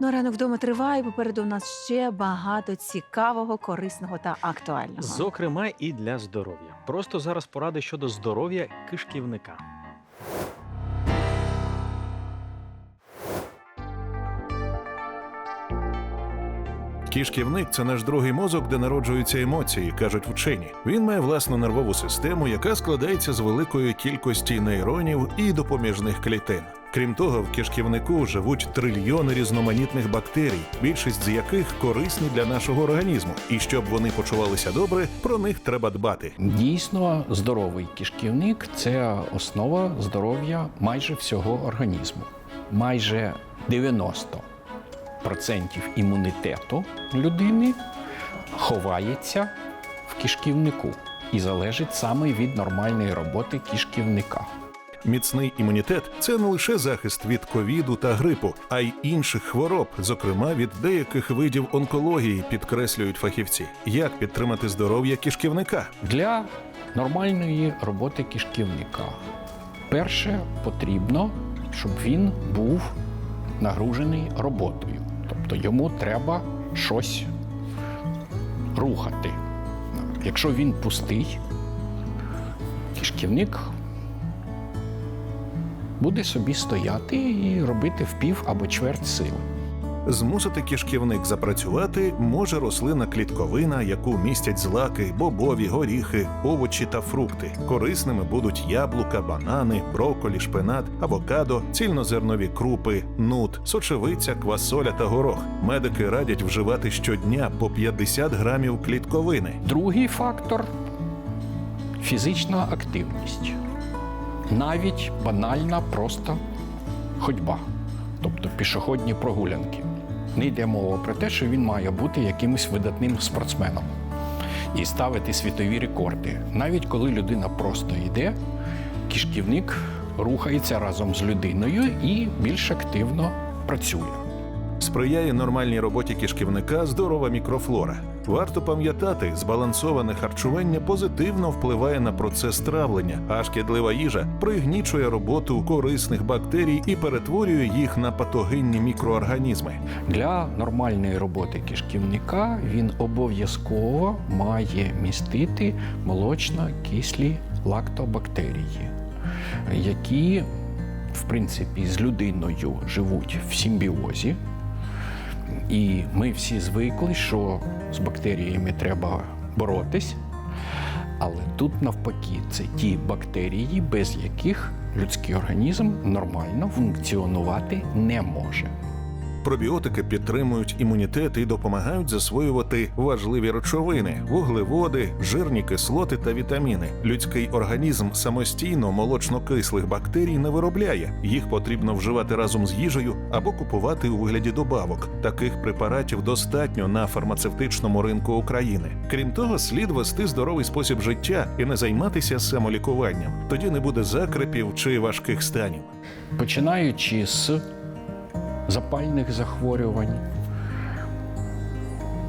Ну, а ранок вдома триває. Попереду у нас ще багато цікавого, корисного та актуального. Зокрема, і для здоров'я. Просто зараз поради щодо здоров'я кишківника. Кішківник це наш другий мозок, де народжуються емоції, кажуть вчені. Він має власну нервову систему, яка складається з великої кількості нейронів і допоміжних клітин. Крім того, в кишківнику живуть трильйони різноманітних бактерій, більшість з яких корисні для нашого організму. І щоб вони почувалися добре, про них треба дбати. Дійсно, здоровий кишківник це основа здоров'я майже всього організму. Майже 90% імунітету людини ховається в кишківнику і залежить саме від нормальної роботи кишківника. Міцний імунітет це не лише захист від ковіду та грипу, а й інших хвороб, зокрема від деяких видів онкології, підкреслюють фахівці. Як підтримати здоров'я кишківника? Для нормальної роботи кишківника перше потрібно, щоб він був нагружений роботою. Тобто йому треба щось рухати. Якщо він пустий, кишківник буде собі стояти і робити впів або чверть сили. Змусити кишківник запрацювати може рослина клітковина, яку містять злаки, бобові, горіхи, овочі та фрукти. Корисними будуть яблука, банани, броколі, шпинат, авокадо, цільнозернові крупи, нут, сочевиця, квасоля та горох. Медики радять вживати щодня по 50 грамів клітковини. Другий фактор фізична активність. Навіть банальна просто ходьба, тобто пішохідні прогулянки. Не йде мова про те, що він має бути якимось видатним спортсменом і ставити світові рекорди. Навіть коли людина просто йде, кишківник рухається разом з людиною і більш активно працює. Сприяє нормальній роботі кишківника здорова мікрофлора. Варто пам'ятати, збалансоване харчування позитивно впливає на процес травлення, а шкідлива їжа пригнічує роботу корисних бактерій і перетворює їх на патогенні мікроорганізми. Для нормальної роботи кишківника він обов'язково має містити молочно-кислі лактобактерії, які, в принципі, з людиною живуть в симбіозі. І ми всі звикли, що з бактеріями треба боротись. Але тут навпаки, це ті бактерії, без яких людський організм нормально функціонувати не може. Пробіотики підтримують імунітет і допомагають засвоювати важливі речовини, вуглеводи, жирні кислоти та вітаміни. Людський організм самостійно молочно-кислих бактерій не виробляє. Їх потрібно вживати разом з їжею або купувати у вигляді добавок. Таких препаратів достатньо на фармацевтичному ринку України. Крім того, слід вести здоровий спосіб життя і не займатися самолікуванням. Тоді не буде закрепів чи важких станів. починаючи з запальних захворювань,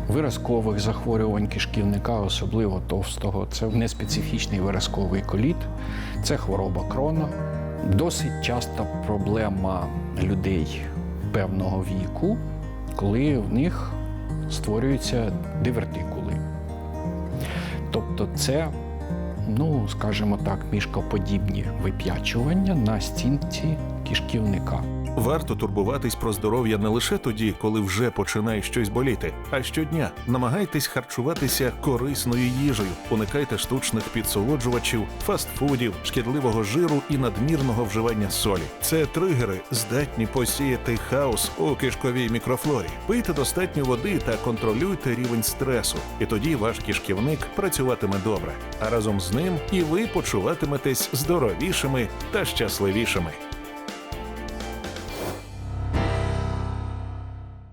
виразкових захворювань кишківника, особливо товстого, це неспецифічний виразковий коліт, це хвороба крона. Досить часта проблема людей певного віку, коли в них створюються дивертикули. Тобто це, ну, скажімо так, мішкоподібні вип'ячування на стінці кишківника. Варто турбуватись про здоров'я не лише тоді, коли вже починає щось боліти, а щодня намагайтесь харчуватися корисною їжею, уникайте штучних підсолоджувачів, фастфудів, шкідливого жиру і надмірного вживання солі. Це тригери здатні посіяти хаос у кишковій мікрофлорі. Пийте достатньо води та контролюйте рівень стресу, і тоді ваш кишківник працюватиме добре. А разом з ним і ви почуватиметесь здоровішими та щасливішими.